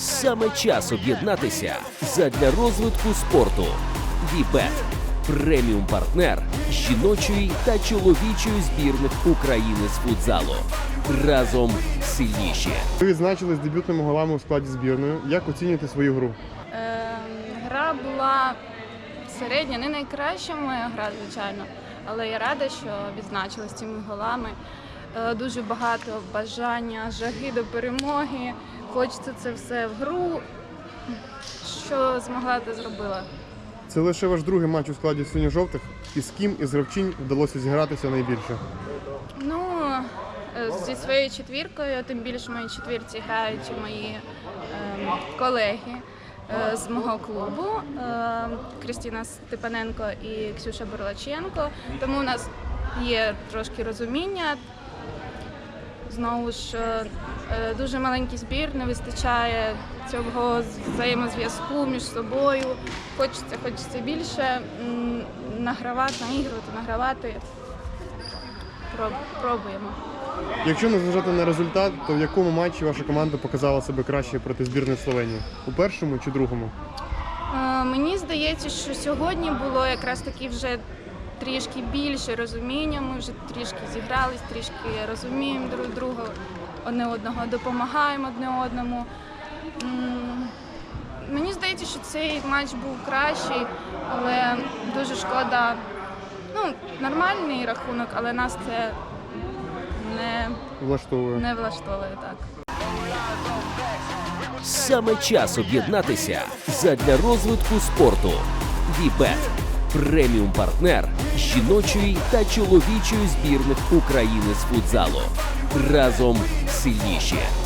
Саме час об'єднатися задля розвитку спорту. Вібет преміум партнер жіночої та чоловічої збірних України з футзалу. Разом сильніші. Ви відзначились дебютними голами у складі збірної. Як оцінюєте свою гру? Ем, Гра була середня, не найкраща моя гра, звичайно, але я рада, що відзначилась цими голами. Е, Дуже багато бажання, жаги до перемоги. Хочеться це все в гру. Що змогла, те зробила. Це лише ваш другий матч у складі синьо-жовтих. І з ким із гравчинь вдалося зігратися найбільше? Ну, е, зі своєю четвіркою, тим більше в моїй четвірці грають мої ем, колеги е, з мого клубу е, Крістіна Степаненко і Ксюша Бурлаченко. Тому у нас є трошки розуміння. Знову ж е, е, дуже маленький збір, не вистачає цього взаємозв'язку між собою. Хочеться, хочеться більше награвати, наігрувати, награвати. Пробуємо. Якщо не зважати на результат, то в якому матчі ваша команда показала себе краще проти збірної Словенії? У першому чи другому? Е, Мені здається, що сьогодні було якраз таки вже трішки більше розуміння. Ми вже трішки зігрались, трішки розуміємо друг друга, одне одного допомагаємо одне одному. Мені здається, що цей матч був кращий, але дуже шкода. Ну, нормальний рахунок, але нас це не, Влаштовує. не влаштовує так. Саме час об'єднатися задля розвитку спорту. Вібет преміум партнер жіночої та чоловічої збірних України з футзалу. Разом сильніші.